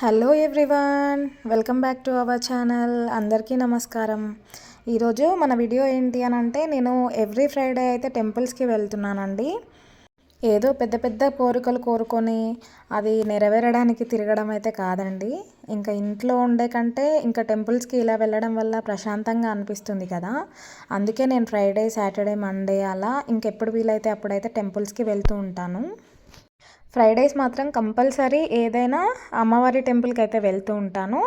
Hello everyone welcome back to our channel అందరికీ నమస్కారం. ఈరోజు మన వీడియో ఏంటి అని అంటే నేను ఎవ్రీ ఫ్రైడే అయితే టెంపుల్స్కి వెళ్తున్నానండి. ఏదో పెద్ద పెద్ద కోరికలు కోరుకొని అది నెరవేరడానికి తిరగడం అయితే కాదండి. ఇంకా ఇంట్లో ఉండే కంటే ఇంకా టెంపుల్స్కి ఇలా వెళ్ళడం వల్ల ప్రశాంతంగా అనిపిస్తుంది కదా. అందుకే నేను ఫ్రైడే సాటర్డే మండే అలా ఇంకెప్పుడు వీలైతే అప్పుడైతే టెంపుల్స్కి వెళ్తూ ఉంటాను. ఫ్రైడేస్ మాత్రం కంపల్సరీ ఏదైనా అమ్మవారి టెంపుల్కి అయితే వెళ్తూ ఉంటాను.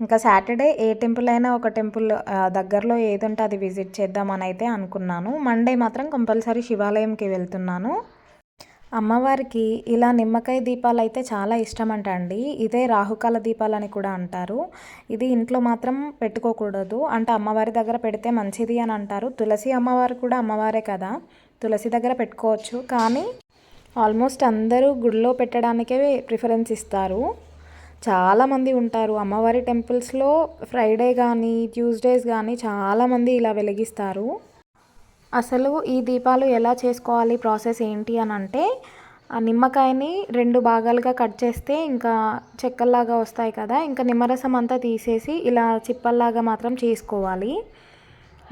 ఇంకా సాటర్డే ఏ టెంపుల్ అయినా ఒక టెంపుల్ దగ్గరలో ఏది ఉంటే అది విజిట్ చేద్దామని అయితే అనుకున్నాను. మండే మాత్రం కంపల్సరీ శివాలయంకి వెళ్తున్నాను. అమ్మవారికి ఇలా నిమ్మకాయ దీపాలు అయితే చాలా ఇష్టం అంట అండి ఇదే రాహుకాల దీపాలు అని కూడా అంటారు. ఇది ఇంట్లో మాత్రం పెట్టుకోకూడదు. అంటే అమ్మవారి దగ్గర పెడితే మంచిది అని అంటారు. తులసి అమ్మవారు కూడా అమ్మవారే కదా. తులసి దగ్గర పెట్టుకోవచ్చు. కానీ ఆల్మోస్ట్ అందరూ గుడిలో పెట్టడానికే ప్రిఫరెన్స్ ఇస్తారు. చాలామంది ఉంటారు. అమ్మవారి టెంపుల్స్లో ఫ్రైడే కానీ ట్యూస్డేస్ కానీ చాలామంది ఇలా వెలిగిస్తారు. అసలు ఈ దీపాలు ఎలా చేసుకోవాలి ప్రాసెస్ ఏంటి అని అంటే ఆ నిమ్మకాయని రెండు భాగాలుగా కట్ చేస్తే ఇంకా చెక్కల్లాగా వస్తాయి కదా ఇంకా నిమ్మరసం అంతా తీసేసి ఇలా చిప్పల్లాగా మాత్రం చేసుకోవాలి.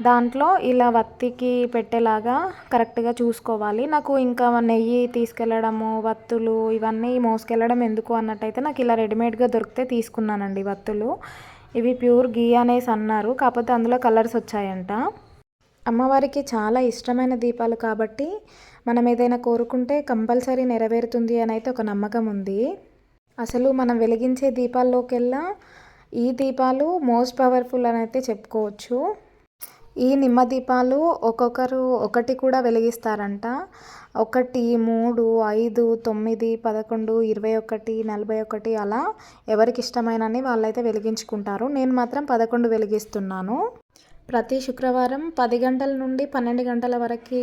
దాంట్లో ఇలా వత్తికి పెట్టేలాగా కరెక్ట్గా చూసుకోవాలి. నాకు ఇంకా నెయ్యి తీసుకెళ్ళడము వత్తులు ఇవన్నీ మోసుకెళ్ళడం ఎందుకు అన్నట్టయితే నాకు ఇలా రెడీమేడ్గా దొరికితే తీసుకున్నానండి వత్తులు. ఇవి ప్యూర్ గీ అనేసి అన్నారు. కాకపోతే అందులో కలర్స్ వచ్చాయంట. అమ్మవారికి చాలా ఇష్టమైన దీపాలు కాబట్టి మనం ఏదైనా కోరుకుంటే కంపల్సరీ నెరవేరుతుంది అని అయితే ఒక నమ్మకం ఉంది. అసలు మనం వెలిగించే దీపాల్లోకెల్లా ఈ దీపాలు మోస్ట్ పవర్ఫుల్ అని అయితే చెప్పుకోవచ్చు. ఈ నిమ్మ దీపాలు ఒక్కొక్కరు ఒకటి కూడా వెలిగిస్తారంట. ఒకటి మూడు ఐదు తొమ్మిది పదకొండు ఇరవై ఒకటి నలభై ఒకటి అలా ఎవరికి ఇష్టమైనని వాళ్ళైతే వెలిగించుకుంటారు. నేను మాత్రం పదకొండు వెలిగిస్తున్నాను. ప్రతి శుక్రవారం పది గంటల నుండి పన్నెండు గంటల వరకు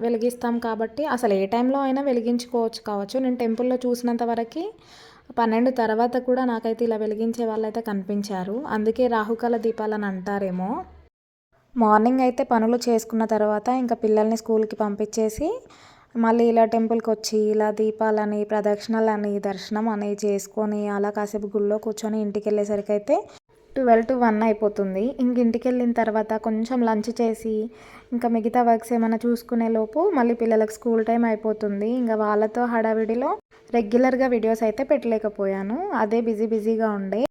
వెలిగిస్తాం కాబట్టి అసలు ఏ టైంలో అయినా వెలిగించుకోవచ్చు కావచ్చు. నేను టెంపుల్లో చూసినంత వరకు పన్నెండు తర్వాత కూడా నాకైతే ఇలా వెలిగించే వాళ్ళైతే కనిపించారు. అందుకే రాహుకాల దీపాలని అంటారేమో. మార్నింగ్ అయితే పనులు చేసుకున్న తర్వాత ఇంకా పిల్లల్ని స్కూల్కి పంపించేసి మళ్ళీ ఇలా టెంపుల్కి వచ్చి ఇలా దీపాలని ప్రదక్షిణలని దర్శనం అని చేసుకొని అలా కాసేపు గుళ్ళో కూర్చొని ఇంటికి వెళ్ళేసరికి అయితే ట్వెల్వ్ టు వన్ అయిపోతుంది. ఇంక ఇంటికి వెళ్ళిన తర్వాత కొంచెం లంచ్ చేసి ఇంకా మిగతా వర్క్స్ ఏమైనా చూసుకునే లోపు మళ్ళీ పిల్లలకు స్కూల్ టైం అయిపోతుంది. ఇంకా వాళ్ళతో హడావిడిలో రెగ్యులర్గా వీడియోస్ అయితే పెట్టలేకపోయాను. అదే బిజీ బిజీగా ఉండే.